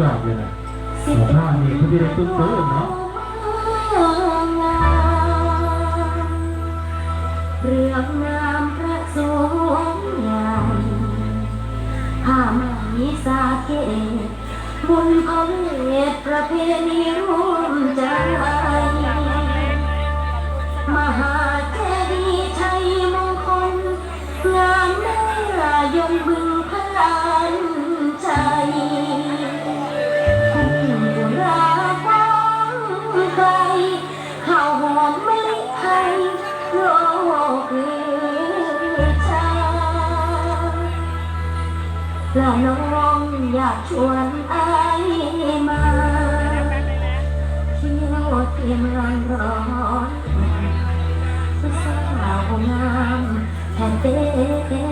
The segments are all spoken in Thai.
ยอดเลยนะหมอผ้านี่เขาจะได้ตุ้มตื้นเนาะเรื่องนามพระสงฆ์ใหญ่ผ้าไหมสาเกตบุญของเวทประเพณีร่วมใจ มหาเจดีชัยมงคลงามหน้ายนต์บึงพลา น้องอยากชวนไอ้มาเที่ยวที่เมืองร้อนผู้สาวงามแทนเต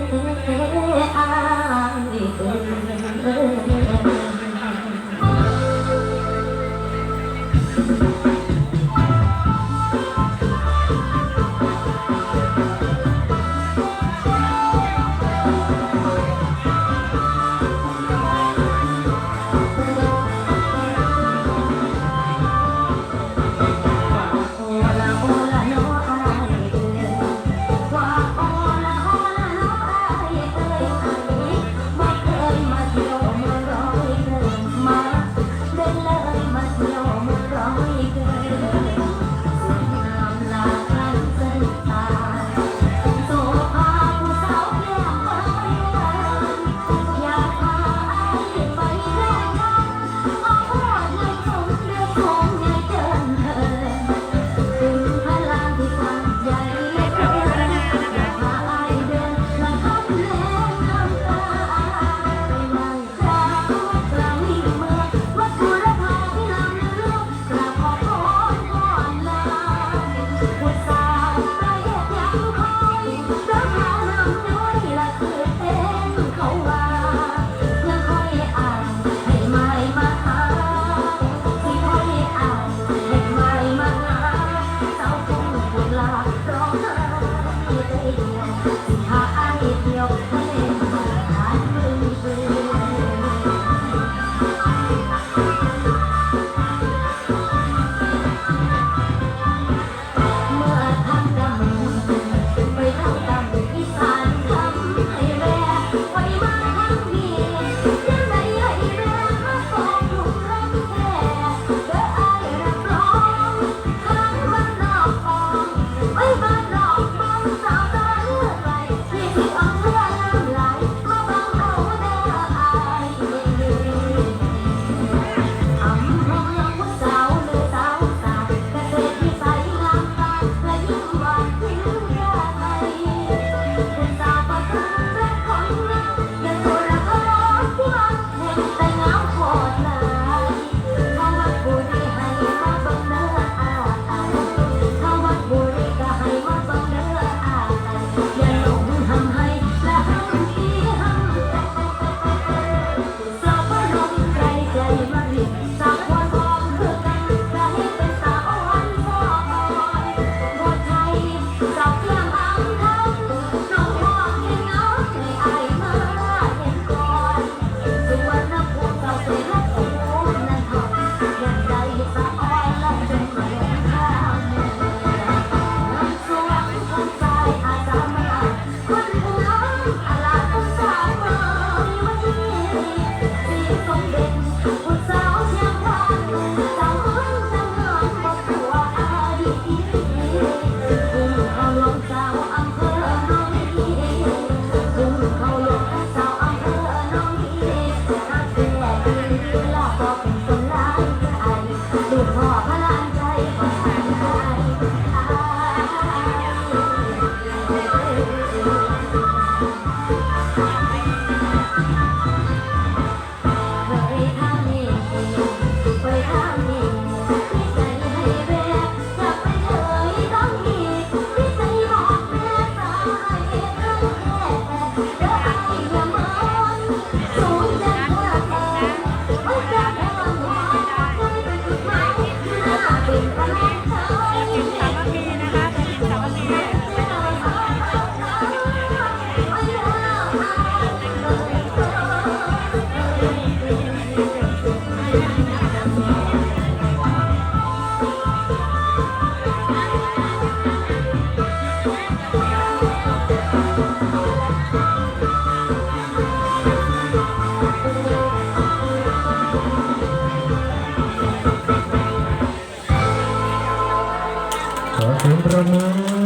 ประมือ